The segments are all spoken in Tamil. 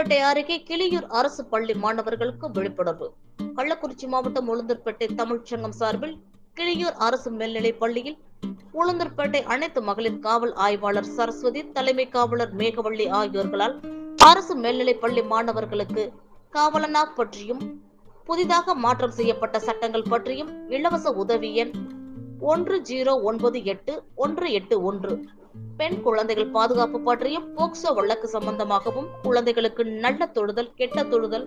உளுந்தூர்பேட்டை அருகே கிளியூர் அரசு பள்ளி மாணவர்களுக்கு விழிப்புணர்வு. கள்ளக்குறிச்சி மாவட்டம் உளுந்தூர்பேட்டை தமிழ்ச்சங்கம் சார்பில் கிளியூர் அரசு மேல்நிலைப் பள்ளியில் உளுந்தூர்பேட்டை அனைத்து மகளிர் காவல் ஆய்வாளர் சரஸ்வதி தலைமை காவலர் மேகவள்ளி ஆகியோர்களால் அரசு மேல்நிலைப் பள்ளி மாணவர்களுக்கு காவலனா பற்றியும் புதிதாக மாற்றம் செய்யப்பட்ட சட்டங்கள் பற்றியும் இலவச உதவி எண் ஒன்று ஜீரோ ஒன்பது எட்டு ஒன்று எட்டு ஒன்று பெண் குழந்தைகள் பாதுகாப்பு பற்றியும் போக்சோ வழக்கு சம்பந்தமாகவும் குழந்தைகளுக்கு நல்ல தொழுதல் கெட்ட தொழுதல்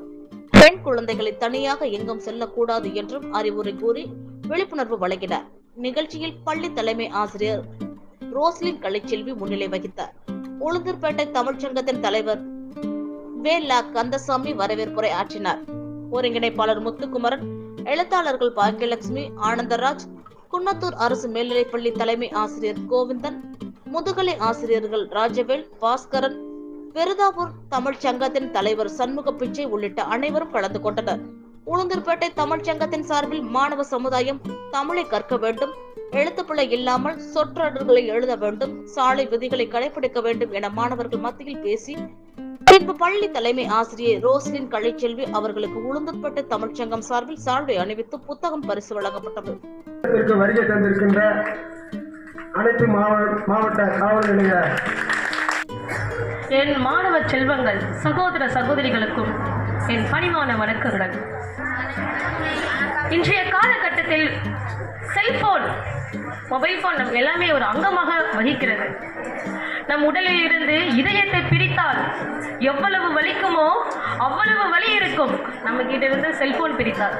பெண் குழந்தைகளை தனியாக எங்கும் செல்லக்கூடாது என்றும் அறிவுரை கூறி விழிப்புணர்வு வழங்கினார். நிகழ்ச்சியில் பள்ளி தலைமை ஆசிரியர் ரோஸ்லின் கலைச்செல்வி முன்னிலை வகித்தார். உளுந்தூர்பேட்டை தமிழ்ச்சங்கத்தின் தலைவர் வே லா கந்தசாமி வரவேற்புரை ஆற்றினார். ஒருங்கிணைப்பாளர் முத்துக்குமரன் எழுத்தாளர்கள் பாக்கியலட்சுமி ஆனந்தராஜ் குன்னத்தூர் அரசு மேல்நிலைப்பள்ளி தலைமை ஆசிரியர் கோவிந்தன் முதுகலை ஆசிரியர்கள் ராஜவேல் பாஸ்கரன் பெருதாபூர் தமிழ்ச் சங்கத்தின் தலைவர் சண்முக பிச்சை உள்ளிட்ட அனைவரும் கலந்து கொண்டனர். உளுந்தூர்பேட்டை தமிழ்ச் சங்கத்தின் சார்பில் மாணவ சமுதாயம் தமிழை கற்க வேண்டும் எழுத்துப்பிழை இல்லாமல் சொற்றொடர்களை எழுத வேண்டும் சாலை விதிகளை கடைபிடிக்க வேண்டும் என மாணவர்கள் மத்தியில் பேசி பின்பு பள்ளி தலைமை ஆசிரியர் ரோஸ்லின் கலைச்செல்வி அவர்களுக்கு உளுந்தூர்பேட்டை தமிழ்ச்சங்கம் சார்பில் சால்வை அணிவித்து புத்தகம் பரிசு வழங்கப்பட்டது. வருகை தந்திருக்கின்ற அனைத்து மாவட்ட மாவட்ட காவல் நிலைய என் மாணவ செல்வங்கள் சகோதர சகோதரிகளுக்கும் என் பணிவான வணக்கங்கள் இன்றைய காலகட்டத்தில் செல்போன் மொபைல் போன் நம் எல்லாமே ஒரு அங்கமாக வகிக்கிறது. நம் உடலில் இருந்து இதயத்தை பிரித்தால் எவ்வளவு வலிக்குமோ அவ்வளவு வலி இருக்கும். நம்ம கிட்ட இருந்து செல்போன் பிரித்தால்